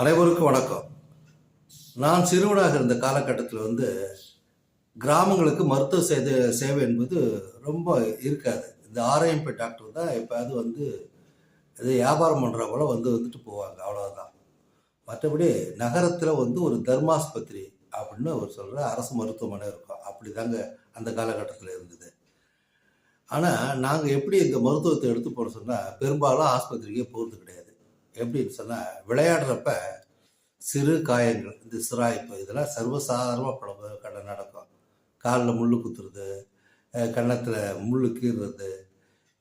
அனைவருக்கும் வணக்கம். நான் சிறுவனாக இருந்த காலகட்டத்தில் வந்து கிராமங்களுக்கு மருத்துவ சேவை சேவை என்பது ரொம்ப இருக்காது. இந்த ஆர்ஐஎம்பி டாக்டர் தான் இப்போ அது வந்து இது வியாபாரம் பண்ணுற போல வந்து வந்துட்டு போவாங்க. அவ்வளோதான் மற்றபடி நகரத்தில் வந்து ஒரு தர்மாஸ்பத்திரி அப்படின்னு ஒரு சொல்கிற அரசு மருத்துவமனை இருக்கும். அப்படி தாங்க அந்த காலகட்டத்தில் இருந்தது. ஆனால் நாங்கள் எப்படி இந்த மருத்துவத்தை எடுத்து போட சொன்னால் பெரும்பாலும் ஆஸ்பத்திரிக்கே போகிறது கிடையாது. எப்படின்னு சொன்னால் விளையாடுறப்ப சிறு காயங்கள் இந்த சிராய்ப்பு இதெல்லாம் சர்வசாதாரணமாக பல கடை நடக்கும். காலில் முள் குத்துறது கன்னத்தில் முள் கீறுறது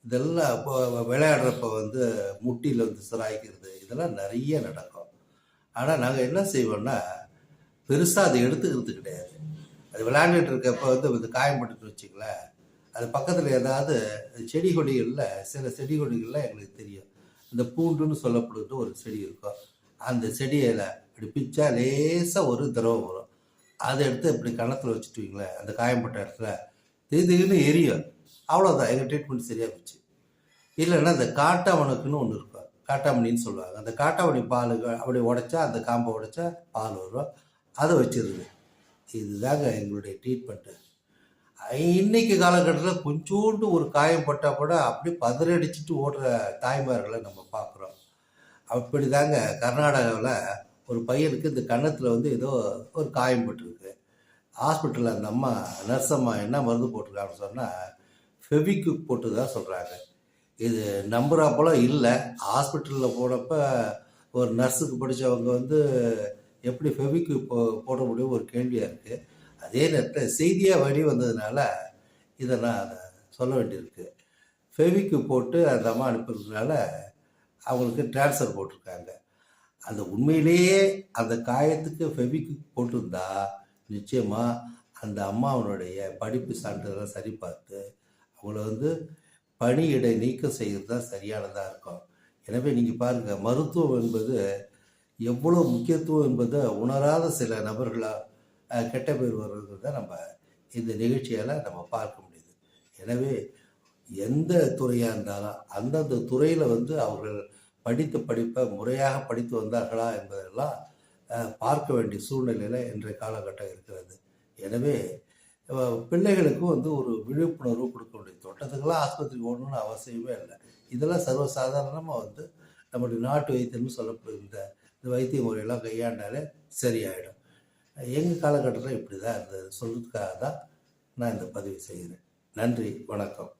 இதெல்லாம் இப்போ விளையாடுறப்ப வந்து முட்டியில் வந்து சிராய்க்கிறது இதெல்லாம் நிறைய நடக்கும். ஆனால் நாங்கள் என்ன செய்வோம்னா பெருசாக அதை எடுத்துக்கிறது கிடையாது. அது விளையாண்டுட்டு இருக்கப்போ வந்து இது காயம்பட்டு வச்சுங்களேன் அது பக்கத்தில் ஏதாவது செடி கொடிகளில் சில செடி கொடிகளில் எங்களுக்கு தெரியும். இந்த பூண்டுன்னு சொல்லப்படுகிற ஒரு செடி இருக்கும். அந்த செடியில் இப்படி பிச்சா லேசாக ஒரு திரவம் வரும். அதை எடுத்து இப்படி கணத்தில் வச்சுட்டு வைங்களேன் அந்த காயம்பட்ட இடத்துல திடீர்னு எரியும். அவ்வளோதான் எங்கள் ட்ரீட்மெண்ட் சரியாக போச்சு. இல்லைன்னா இந்த காட்டாமணுக்குன்னு ஒன்று இருக்கும். காட்டாமணின்னு சொல்லுவாங்க. அந்த காட்டாமணி பால் அப்படி உடைச்சா அந்த காம்பை உடைச்சா பால் வரும். அதை வச்சிருது. இதுதாங்க எங்களுடைய ட்ரீட்மெண்ட்டு இன்னைக்கு காலகட்டத்தில் கொஞ்சோண்டு ஒரு காயம் பட்டால் கூட அப்படியே பதறடிச்சிட்டு ஓடுற தாய்மார்களை நம்ம பார்க்குறோம். அப்படி தாங்க கர்நாடகாவில் ஒரு பையனுக்கு இந்த கன்னத்தில் வந்து ஏதோ ஒரு காயம் பட்டிருக்கு. ஹாஸ்பிட்டலில் அந்த அம்மா நர்ஸ் அம்மா என்ன மருந்து போட்டிருக்காங்கன்னு சொன்னால் ஃபெவிக்விக் போட்டு தான் சொல்கிறாங்க இது நம்புறா போல இல்லை. ஹாஸ்பிட்டலில் போனப்போ ஒரு நர்ஸுக்கு படித்தவங்க வந்து எப்படி ஃபெவிக்விக் போ போட முடியும் ஒரு கேள்வியாக இருக்குது அதே நேரத்தில் செய்தியாக வழி வந்ததுனால இதை நான் சொல்ல வேண்டியிருக்கு. ஃபெவிக்கு போட்டு அந்த அம்மா அனுப்புறதுனால அவங்களுக்கு ட்ரான்ஸ்ஃபர் போட்டிருக்காங்க. அந்த உண்மையிலேயே அந்த காயத்துக்கு ஃபெவிக்கு போட்டிருந்தா நிச்சயமாக அந்த அம்மாவனுடைய படிப்பு சான்றிதழை சரி பார்த்து அவங்கள வந்து பணியிடை நீக்கம் செய்கிறது தான் சரியானதாக இருக்கும். எனவே நீங்கள் பாருங்கள் மருத்துவம் என்பது எவ்வளோ முக்கியத்துவம் என்பதை உணராத சில நபர்களாக கெட்ட பேர் வருவதை நம்ம இந்த நிகழ்ச்சியால் நம்ம பார்க்க முடியுது. எனவே எந்த துறையாக இருந்தாலும் அந்தந்த துறையில் வந்து அவர்கள் படித்த படிப்பை முறையாக படித்து வந்தார்களா என்பதெல்லாம் பார்க்க வேண்டிய சூழ்நிலையில் இன்றைய காலகட்டம் இருக்கிறது. எனவே பிள்ளைகளுக்கும் வந்து ஒரு விழிப்புணர்வு கொடுக்க முடியும் தோட்டத்துக்கெல்லாம் ஆஸ்பத்திரிக்கு ஓடணும்னு அவசியமே இல்லை. இதெல்லாம் சர்வசாதாரணமாக வந்து நம்முடைய நாட்டு வைத்தியம்னு சொல்லப்படுகின்ற இந்த வைத்திய முறையெல்லாம் கையாண்டாலே சரியாயிடும். எங்கள் காலகட்டத்தில் இப்படி தான் இருந்தது. சொல்கிறதுக்காக தான் நான் இந்த பதிவு செய்கிறேன். நன்றி வணக்கம்.